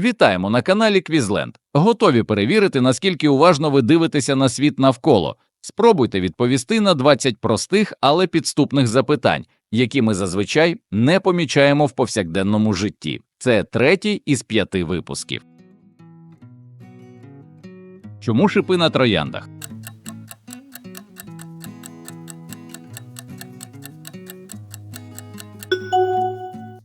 Вітаємо на каналі Квізленд. Готові перевірити, наскільки уважно ви дивитеся на світ навколо. Спробуйте відповісти на 20 простих, але підступних запитань, які ми зазвичай не помічаємо в повсякденному житті. Це третій із п'яти випусків. Чому шипи на трояндах?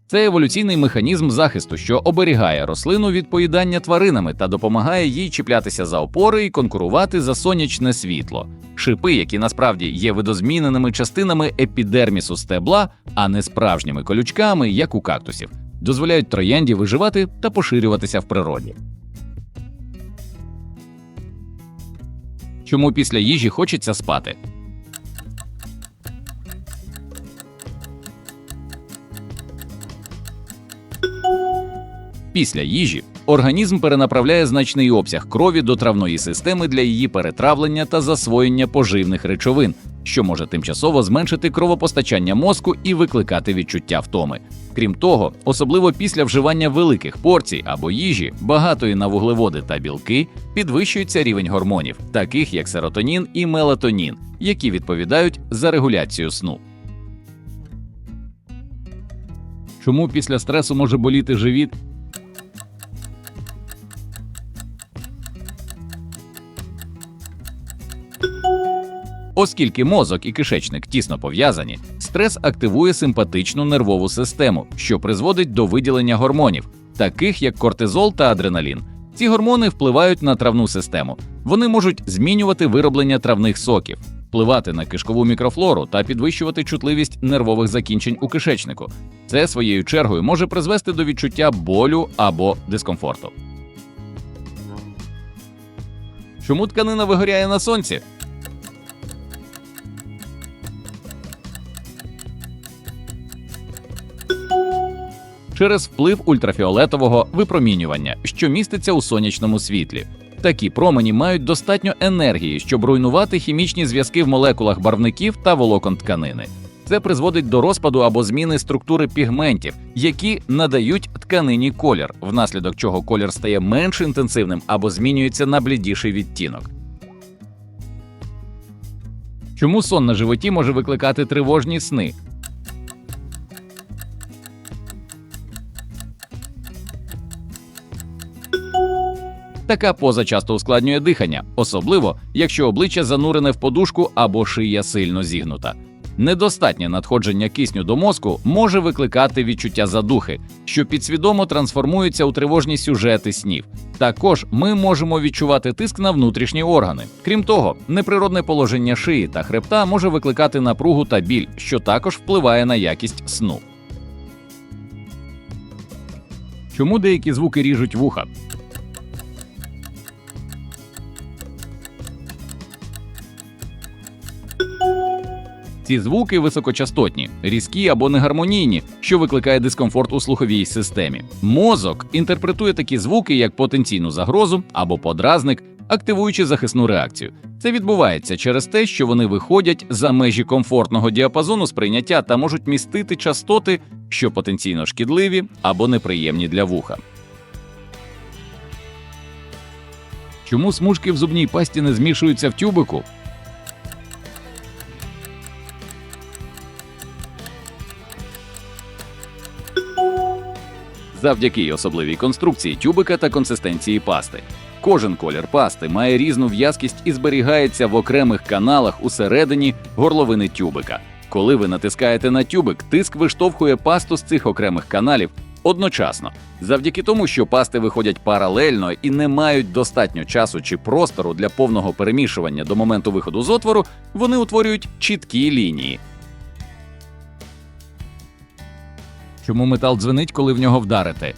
Це еволюційний механізм захисту, що оберігає рослину від поїдання тваринами та допомагає їй чіплятися за опори і конкурувати за сонячне світло. Шипи, які насправді є видозміненими частинами епідермісу стебла, а не справжніми колючками, як у кактусів, дозволяють троянді виживати та поширюватися в природі. Чому після їжі хочеться спати? Після їжі організм перенаправляє значний обсяг крові до травної системи для її перетравлення та засвоєння поживних речовин, що може тимчасово зменшити кровопостачання мозку і викликати відчуття втоми. Крім того, особливо після вживання великих порцій або їжі, багатої на вуглеводи та білки, підвищується рівень гормонів, таких як серотонін і мелатонін, які відповідають за регуляцію сну. Чому після стресу може боліти живіт? Оскільки мозок і кишечник тісно пов'язані, стрес активує симпатичну нервову систему, що призводить до виділення гормонів, таких як кортизол та адреналін. Ці гормони впливають на травну систему. Вони можуть змінювати вироблення травних соків, впливати на кишкову мікрофлору та підвищувати чутливість нервових закінчень у кишечнику. Це своєю чергою може призвести до відчуття болю або дискомфорту. Чому тканина вигоряє на сонці? Через вплив ультрафіолетового випромінювання, що міститься у сонячному світлі. Такі промені мають достатньо енергії, щоб руйнувати хімічні зв'язки в молекулах барвників та волокон тканини. Це призводить до розпаду або зміни структури пігментів, які надають тканині колір, внаслідок чого колір стає менш інтенсивним або змінюється на блідіший відтінок. Чому сон на животі може викликати тривожні сни? Така поза часто ускладнює дихання, особливо якщо обличчя занурене в подушку або шия сильно зігнута. Недостатнє надходження кисню до мозку може викликати відчуття задухи, що підсвідомо трансформуються у тривожні сюжети снів. Також ми можемо відчувати тиск на внутрішні органи. Крім того, неприродне положення шиї та хребта може викликати напругу та біль, що також впливає на якість сну. Чому деякі звуки ріжуть вуха? Ці звуки високочастотні, різкі або негармонійні, що викликає дискомфорт у слуховій системі. Мозок інтерпретує такі звуки як потенційну загрозу або подразник, активуючи захисну реакцію. Це відбувається через те, що вони виходять за межі комфортного діапазону сприйняття та можуть містити частоти, що потенційно шкідливі або неприємні для вуха. Чому смужки в зубній пасті не змішуються в тюбику? Завдяки особливій конструкції тюбика та консистенції пасти. Кожен колір пасти має різну в'язкість і зберігається в окремих каналах усередині горловини тюбика. Коли ви натискаєте на тюбик, тиск виштовхує пасту з цих окремих каналів одночасно. Завдяки тому, що пасти виходять паралельно і не мають достатньо часу чи простору для повного перемішування до моменту виходу з отвору, вони утворюють чіткі лінії. Чому метал дзвенить, коли в нього вдарити?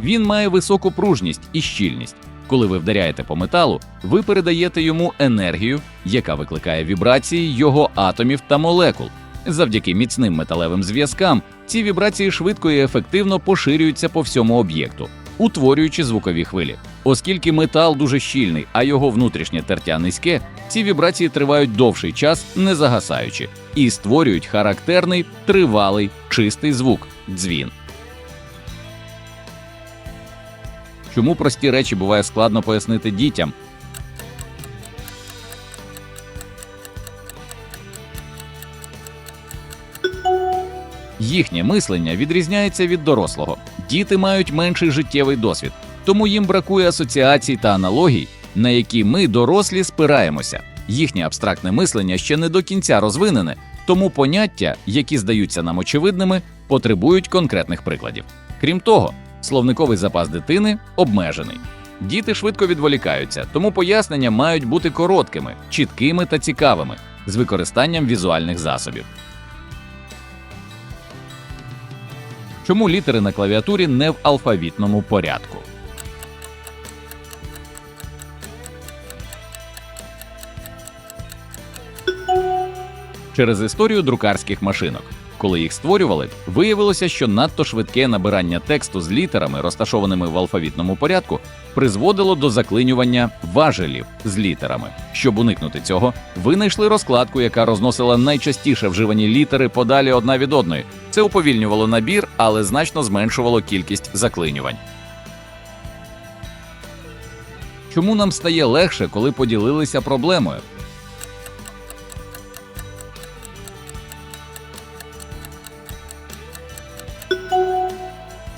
Він має високу пружність і щільність. Коли ви вдаряєте по металу, ви передаєте йому енергію, яка викликає вібрації його атомів та молекул. Завдяки міцним металевим зв'язкам ці вібрації швидко і ефективно поширюються по всьому об'єкту утворюючи звукові хвилі. Оскільки метал дуже щільний, а його внутрішнє тертя низьке, ці вібрації тривають довший час, не загасаючи. і створюють характерний тривалий чистий звук дзвін. Чому прості речі буває складно пояснити дітям? Їхнє мислення відрізняється від дорослого. Діти мають менший життєвий досвід, тому їм бракує асоціацій та аналогій, на які ми, дорослі, спираємося. Їхнє абстрактне мислення ще не до кінця розвинене, тому поняття, які здаються нам очевидними, потребують конкретних прикладів. Крім того, словниковий запас дитини обмежений. Діти швидко відволікаються, тому пояснення мають бути короткими, чіткими та цікавими, з використанням візуальних засобів. Чому літери на клавіатурі не в алфавітному порядку? Через історію друкарських машинок. Коли їх створювали, виявилося, що надто швидке набирання тексту з літерами, розташованими в алфавітному порядку, призводило до заклинювання важелів з літерами. Щоб уникнути цього, винайшли розкладку, яка розносила найчастіше вживані літери подалі одна від одної. Це уповільнювало набір, але значно зменшувало кількість заклинювань. Чому нам стає легше, коли поділилися проблемою?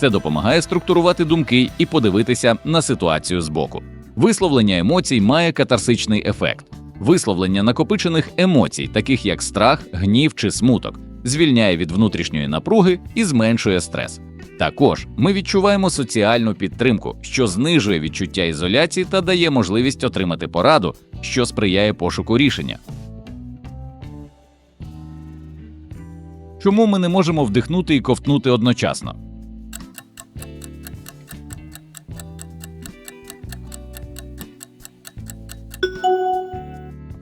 Це допомагає структурувати думки і подивитися на ситуацію збоку. Висловлення емоцій має катарсичний ефект. Висловлення накопичених емоцій, таких як страх, гнів чи смуток, звільняє від внутрішньої напруги і зменшує стрес. Також ми відчуваємо соціальну підтримку, що знижує відчуття ізоляції та дає можливість отримати пораду, що сприяє пошуку рішення. Чому ми не можемо вдихнути і ковтнути одночасно?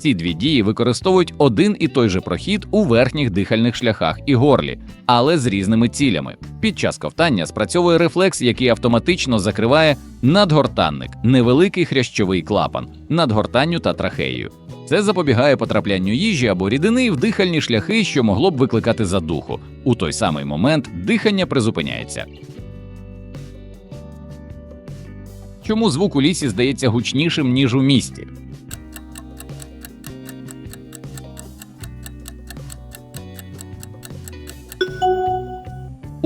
Ці дві дії використовують один і той же прохід у верхніх дихальних шляхах і горлі, але з різними цілями. Під час ковтання спрацьовує рефлекс, який автоматично закриває надгортанник, невеликий хрящовий клапан, надгортанню та трахеєю. Це запобігає потраплянню їжі або рідини в дихальні шляхи, що могло б викликати задуху. У той самий момент дихання призупиняється. Чому звук у лісі здається гучнішим, ніж у місті?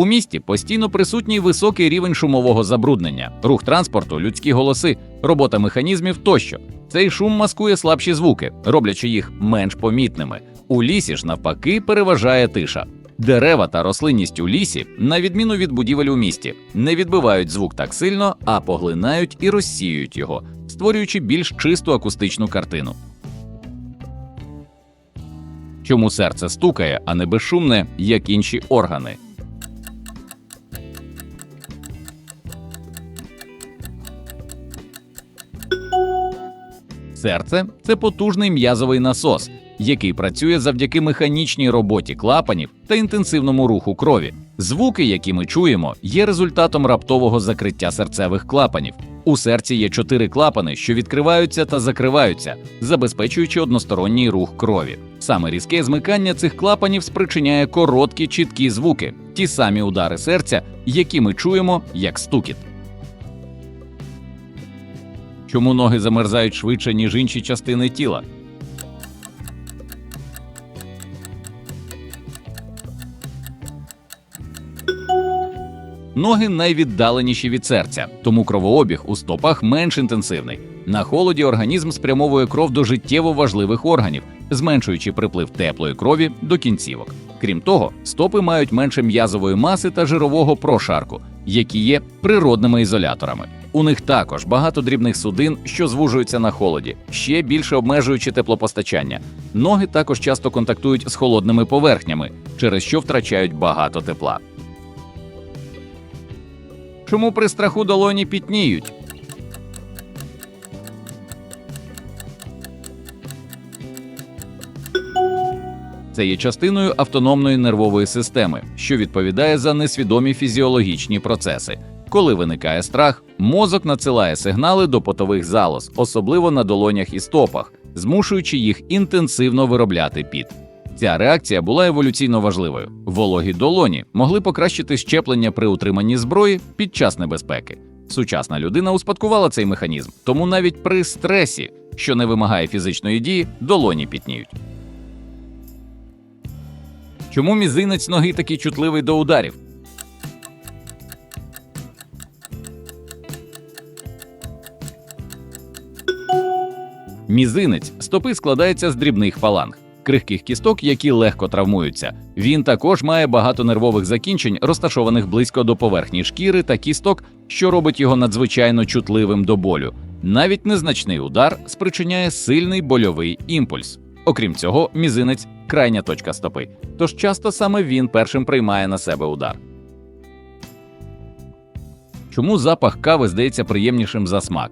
У місті постійно присутній високий рівень шумового забруднення, рух транспорту, людські голоси, робота механізмів тощо. Цей шум маскує слабші звуки, роблячи їх менш помітними. У лісі ж навпаки переважає тиша. Дерева та рослинність у лісі, на відміну від будівель у місті, не відбивають звук так сильно, а поглинають і розсіюють його, створюючи більш чисту акустичну картину. Чому серце стукає, а не безшумне, як інші органи? Серце це потужний м'язовий насос, який працює завдяки механічній роботі клапанів та інтенсивному руху крові. Звуки, які ми чуємо, є результатом раптового закриття серцевих клапанів. У серці є чотири клапани, що відкриваються та закриваються, забезпечуючи односторонній рух крові. Саме різке змикання цих клапанів спричиняє короткі чіткі звуки, ті самі удари серця, які ми чуємо як стукіт. Чому ноги замерзають швидше, ніж інші частини тіла? Ноги найвіддаленіші від серця, тому кровообіг у стопах менш інтенсивний. На холоді організм спрямовує кров до життєво важливих органів, зменшуючи приплив теплої крові до кінцівок. Крім того, стопи мають менше м'язової маси та жирового прошарку, які є природними ізоляторами. У них також багато дрібних судин, що звужуються на холоді, ще більше обмежуючи теплопостачання. Ноги також часто контактують з холодними поверхнями, через що втрачають багато тепла. Чому при страху долоні пітніють? Це є частиною автономної нервової системи, що відповідає за несвідомі фізіологічні процеси. Коли виникає страх, мозок надсилає сигнали до потових залоз, особливо на долонях і стопах, змушуючи їх інтенсивно виробляти піт. Ця реакція була еволюційно важливою. Вологі долоні могли покращити щеплення при утриманні зброї під час небезпеки. Сучасна людина успадкувала цей механізм, тому навіть при стресі, що не вимагає фізичної дії, долоні пітніють. Чому мізинець ноги такий чутливий до ударів? Мізинець стопи складається з дрібних фаланг, крихких кісток, які легко травмуються. Він також має багато нервових закінчень, розташованих близько до поверхні шкіри та кісток, що робить його надзвичайно чутливим до болю. Навіть незначний удар спричиняє сильний больовий імпульс. Окрім цього, мізинець крайня точка стопи, тож часто саме він першим приймає на себе удар. Чому запах кави здається приємнішим за смак?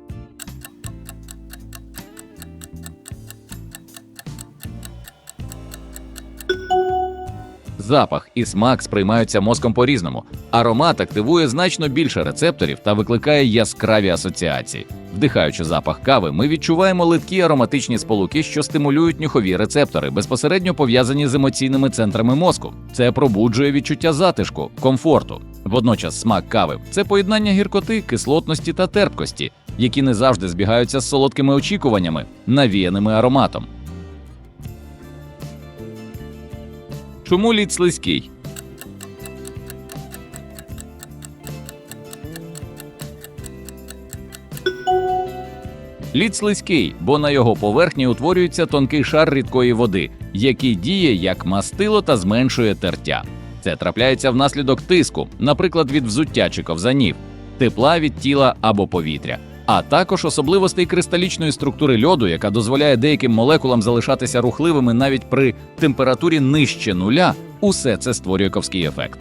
Запах і смак сприймаються мозком по-різному. Аромат активує значно більше рецепторів та викликає яскраві асоціації. Вдихаючи запах кави, ми відчуваємо литкі ароматичні сполуки, що стимулюють нюхові рецептори, безпосередньо пов'язані з емоційними центрами мозку. Це пробуджує відчуття затишку, комфорту. Водночас смак кави це поєднання гіркоти, кислотності та терпкості, які не завжди збігаються з солодкими очікуваннями, навіяними ароматом. Чому лід слизький? Лід слизький, бо на його поверхні утворюється тонкий шар рідкої води, який діє як мастило та зменшує тертя. Це трапляється внаслідок тиску, наприклад, від взуття чи ковзанів, тепла від тіла або повітря, а також особливостей кристалічної структури льоду, яка дозволяє деяким молекулам залишатися рухливими навіть при температурі нижче нуля. Усе це створює ковський ефект.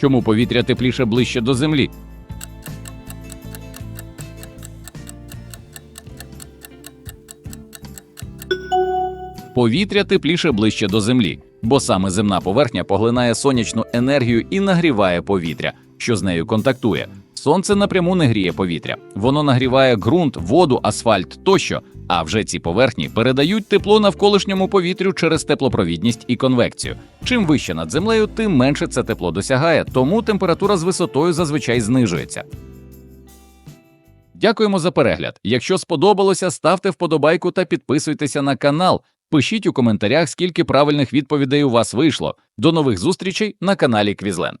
Чому повітря тепліше ближче до землі? Повітря тепліше ближче до землі, бо саме земна поверхня поглинає сонячну енергію і нагріває повітря, що з нею контактує. Сонце напряму не гріє повітря, воно нагріває ґрунт, воду, асфальт тощо. А вже ці поверхні передають тепло навколишньому повітрю через теплопровідність і конвекцію. Чим вище над землею, тим менше це тепло досягає, тому температура з висотою зазвичай знижується. Дякуємо за перегляд. Якщо сподобалося, ставте вподобайку та підписуйтеся на канал. Пишіть у коментарях, скільки правильних відповідей у вас вийшло. До нових зустрічей на каналі Квізленд.